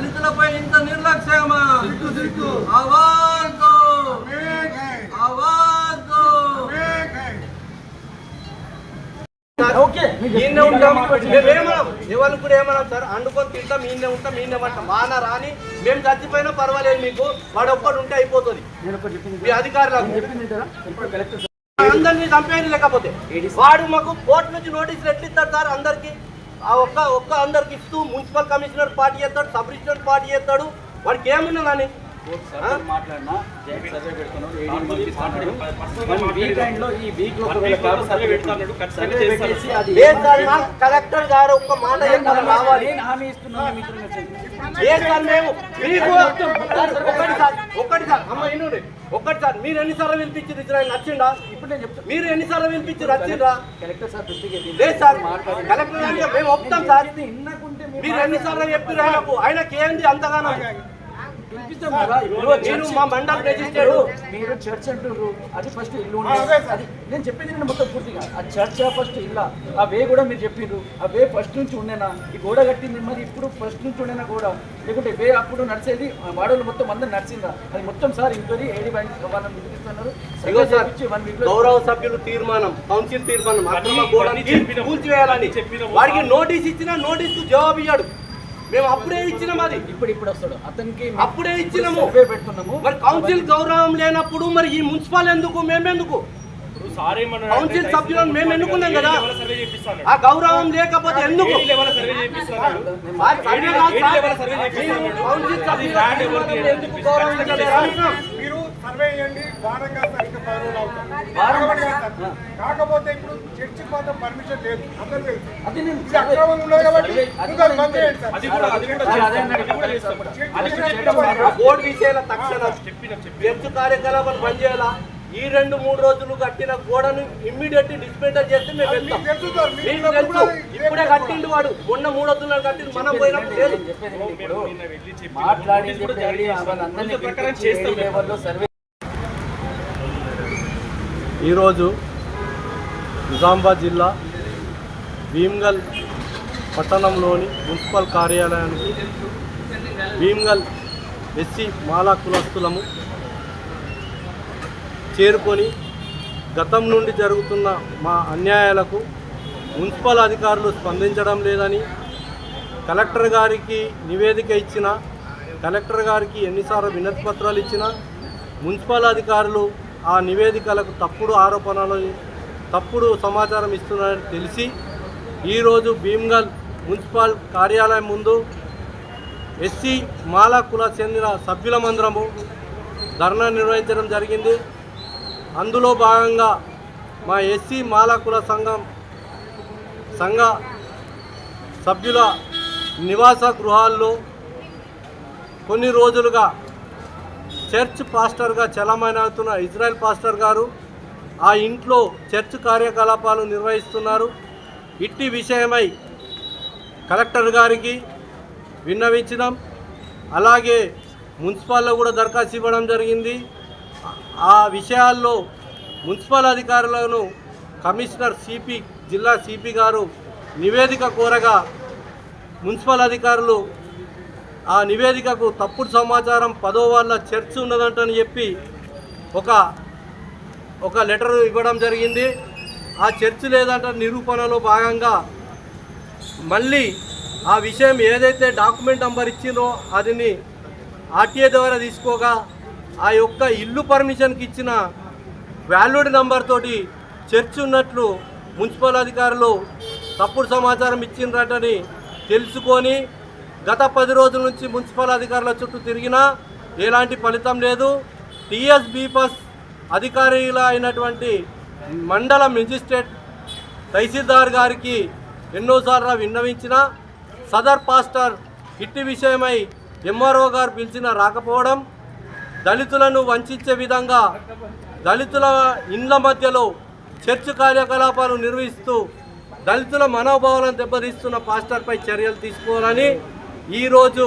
దళితులపై ఇంత నిర్లక్ష్యమా? ఆవాజ్ దో ఈయనే ఉంటాం. మేమేమన్నాం ఎవరు కూడా ఏమన్నాం? సార్ అండుకొని తింటాం ఈయనే ఉంటాం ఈయనే ఉంటాం వాన రాని మేము చచ్చిపోయినా పర్వాలేదు మీకు. వాడు ఒక్కడు ఉంటే అయిపోతుంది. మీ అధికారులకు. అందరినీ చంపేయని లేకపోతే. వాడు మాకు కోర్టు నుంచి నోటీసులు ఎట్లు ఇస్తాడు సార్ అందరికి? ఆ ఒక్క ఒక్క అందరికి ఇస్తూ మున్సిపల్ కమిషనర్ పార్టీ చేస్తాడు సబ్ రిజిస్టర్ పార్టీ చేస్తాడు. వాడికి ఏమున్నదని కలెక్టర్ గారు ఒక్క మాట రావాలి నేను హామీ ఇస్తున్నాను మిత్రులు లేదు సార్ అమ్మ ఇనుడి ఒకటి సార్ మీరు ఎన్నిసార్లు పిలిపించారు ఇజ్రాయల్? నచ్చిందా ఇప్పుడు నేను చెప్తాను మీరు ఎన్నిసార్లు పిలిపించారు నచ్చిందా కలెక్టర్ సార్ దృష్టికి వెళ్ళింది. లేదు సార్. మాట్లాడింది. కలెక్టర్ మేము ఒప్పుతాం సార్. మీరు ఎన్నిసార్లు చెప్పారు ఆయనకు? ఆయనకి ఏంది అంతగానో? మీరు చర్చ్ మా మండలం ఇప్పుడు రిజిస్టర్డ్ మీరు చర్చ్ అంటున్నారు అది ఫస్ట్ ఇల్లు అది నేను చెప్పింది నేను మొత్తం పూర్తిగా. ఆ చర్చ్ ఫస్ట్ ఇల్లా. ఆ వే కూడా మీరు చెప్పిండ్రు. ఆ వే ఫస్ట్ నుంచి ఉండేనా? ఈ గోడ కట్టింది మరి ఇప్పుడు ఫస్ట్ నుంచి ఉండేనా గోడ? లేకుంటే వే అప్పుడు నడిచేది వాడలు మొత్తం అందరు నడిచిందా అది మొత్తం సార్ ఇంక్వైరీ ఏడి వాళ్ళని పిలిపిస్తున్నారు గౌరవ సభ్యులు తీర్మానం కౌన్సిల్ తీర్మానం అక్రమ గోడని కూల్చివేయాలని. వాడికి నోటీస్ ఇచ్చినా నోటీస్ జవాబు ఇయ్యాడు. మేము అప్పుడే ఇచ్చినాం అది. ఇప్పుడు ఇప్పుడు వస్తాడు. అతనికి అప్పుడే ఇచ్చినాము. పెడుతున్నాము. మరి కౌన్సిల్ గౌరవం లేనప్పుడు మరి ఈ మున్సిపల్ ఎందుకు? మేమెందుకు? కౌన్సిల్ సభ్యులను మేము ఎన్నుకున్నాం కదా? ఆ గౌరవం లేకపోతే ఎందుకు? కౌన్సిల్ సభ్యులను ఎందుకు గౌరవించలేరు? మీరు సర్వే చేయండి వారంగా సరిగ్గా పది రోజులు అవుతుంది వారం. వారం కాదు సార్. కాకపోతే ఇప్పుడు చర్చికి మాత్రం పర్మిషన్ లేదు. అందరూ తెలుసు అది నేను ఇది అక్రమం ఉన్నది కాబట్టి అది ఇంకా బంద్ చేయండి సార్. సార్. చర్చి చర్చ్ కార్యకలాపాలు బంద్ చేయాలా? ఈ రెండు మూడు రోజులు కట్టిన గోడను ఇమ్మీడియట్ డిస్మెంటల్ చేస్తే మేము వెళ్తాం. మీకు తెలుసు సార్. ఇప్పుడే కట్టిండు వాడు. మొన్న మూడు వద్దులు కట్టిండు మనం పోయినప్పుడు లేదు. మాట్లాడి ఈరోజు నిజామాబాద్ జిల్లా భీమ్గల్ పట్టణంలోని మున్సిపల్ కార్యాలయానికి భీమ్గల్ ఎస్సీ మాలా కులస్తులము చేరుకొని గతం నుండి జరుగుతున్న మా అన్యాయాలకు మున్సిపల్ అధికారులు స్పందించడం లేదని కలెక్టర్ గారికి నివేదిక ఇచ్చిన కలెక్టర్ గారికి ఎన్నిసార్లు వినతి పత్రాలు ఇచ్చినా మున్సిపల్ అధికారులు ఆ నివేదికలకు తప్పుడు ఆరోపణలు తప్పుడు సమాచారం ఇస్తున్నారని తెలిసి ఈరోజు భీమ్గల్ మున్సిపల్ కార్యాలయం ముందు ఎస్సీ మాలా కుల చెందిన సభ్యులమందరము ధర్నా నిర్వహించడం జరిగింది. అందులో భాగంగా మా ఎస్సీ మాలా కుల సంఘం సంఘ సభ్యుల నివాస గృహాల్లో కొన్ని రోజులుగా చర్చ్ పాస్టర్గా చలమైనవుతున్న ఇజ్రాయెల్ పాస్టర్ గారు ఆ ఇంట్లో చర్చ్ కార్యకలాపాలు నిర్వహిస్తున్నారు. ఇట్టి విషయమై కలెక్టర్ గారికి విన్నవించినాం. అలాగే మున్సిపాల్లో కూడా దరఖాస్తు ఇవ్వడం జరిగింది. ఆ విషయాల్లో మున్సిపల్ అధికారులను కమిషనర్ సిపి జిల్లా సిపి గారు నివేదిక కోరగా మున్సిపల్ అధికారులు ఆ నివేదికకు తప్పుడు సమాచారం పదో వాళ్ళ చర్చ్ ఉన్నదంటని చెప్పి ఒక ఒక లెటర్ ఇవ్వడం జరిగింది. ఆ చర్చ్ లేదంట నిరూపణలో భాగంగా మళ్ళీ ఆ విషయం ఏదైతే డాక్యుమెంట్ నంబర్ ఇచ్చిందో అదిని ఆర్టీఏ ద్వారా తీసుకోగా ఆ యొక్క ఇల్లు పర్మిషన్కి ఇచ్చిన వ్యాల్యూడ్ నంబర్ తోటి చర్చ్ ఉన్నట్లు మున్సిపల్ అధికారులు తప్పుడు సమాచారం ఇచ్చిండ్రటని తెలుసుకొని గత పది రోజుల నుంచి మున్సిపల్ అధికారుల చుట్టూ తిరిగినా ఎలాంటి ఫలితం లేదు. టీఎస్ బీపస్ అధికారుల అయినటువంటి మండల మెజిస్ట్రేట్ తహసీల్దార్ గారికి ఎన్నోసార్లు విన్నవించిన సదర్ పాస్టర్ ఇట్టి విషయమై ఎంఆర్ఓ గారు పిలిచిన రాకపోవడం దళితులను వంచే విధంగా దళితుల ఇండ్ల మధ్యలో చర్చ్ కార్యకలాపాలు నిర్వహిస్తూ దళితుల మనోభావాలను దెబ్బతీస్తున్న పాస్టర్పై చర్యలు తీసుకోవాలని ఈరోజు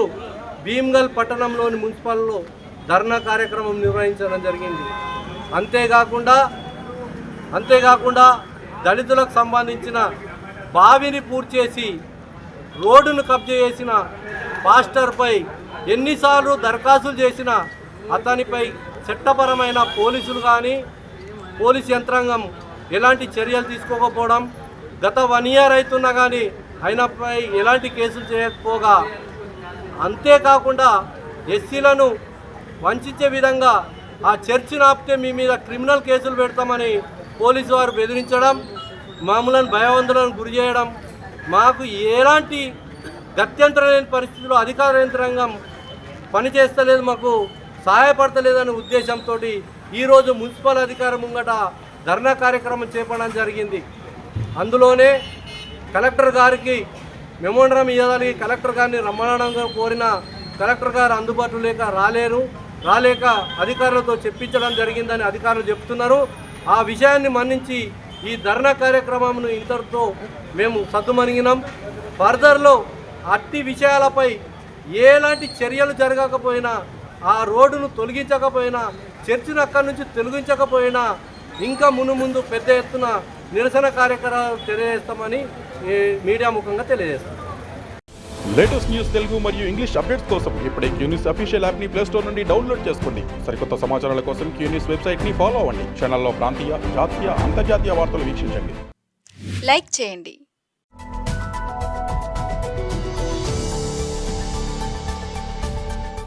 భీమ్గల్ పట్టణంలోని మున్సిపల్లో ధర్నా కార్యక్రమం నిర్వహించడం జరిగింది. అంతేకాకుండా అంతేకాకుండా దళితులకు సంబంధించిన బావిని పూర్తి చేసి రోడ్డును కబ్జా చేసిన పాస్టర్పై ఎన్నిసార్లు దరఖాస్తులు చేసినా అతనిపై చట్టపరమైన పోలీసులు కానీ పోలీస్ యంత్రాంగం ఎలాంటి చర్యలు తీసుకోకపోవడం గత వన్ ఇయర్ అవుతున్నా కానీ ఆయనపై ఎలాంటి కేసులు చేయకపోగా అంతేకాకుండా ఎస్సీలను వంచే విధంగా ఆ చర్చిని ఆపితే మీ మీద క్రిమినల్ కేసులు పెడతామని పోలీసు వారు బెదిరించడం మామూలను భయవంతులను గురి చేయడం మాకు ఎలాంటి గత్యంతరం లేని పరిస్థితుల్లో అధికార యంత్రాంగం పనిచేస్తలేదు మాకు సహాయపడతలేదనే ఉద్దేశంతో ఈరోజు మున్సిపల్ అధికారం ముంగట ధర్నా కార్యక్రమం చేపట్టడం జరిగింది. అందులోనే కలెక్టర్ గారికి మెమోండరం ఇవ్వాలి. కలెక్టర్ గారిని రమ్మనడంగా కోరిన కలెక్టర్ గారు అందుబాటులో లేక రాలేరు. రాలేక అధికారులతో చెప్పించడం జరిగిందని అధికారులు చెప్తున్నారు. ఆ విషయాన్ని మన్నించి ఈ ధర్నా కార్యక్రమంను ఇంతటితో మేము సద్దుమణిగినాం. ఫర్దర్లో అట్టి విషయాలపై ఎలాంటి చర్యలు జరగకపోయినా ఆ రోడ్డును తొలగించకపోయినా చర్చిని అక్కడి నుంచి తొలగించకపోయినా ఇంకా మును ముందు పెద్ద ఎత్తున నిరసన కార్యక్రమాలు తెలియజేస్తామని మీడియా ముఖంగా తెలియజేస్తాం. లేటెస్ట్ న్యూస్ తెలుగు మరియు ఇంగ్లీష్ అప్డేట్స్ కోసం ఇప్పుడే క్యూనిస్ అఫీషియల్ యాప్ని ప్లే స్టోర్ నుండి డౌన్లోడ్ చేసుకోండి. సరికొత్త సమాచారాల కోసం క్యూనిస్ వెబ్సైట్ని ఫాలో అవ్వండి. ఛానల్లో ప్రాంతీయ జాతీయ అంతర్జాతీయ వార్తలు వీక్షించండి. లైక్ చేయండి.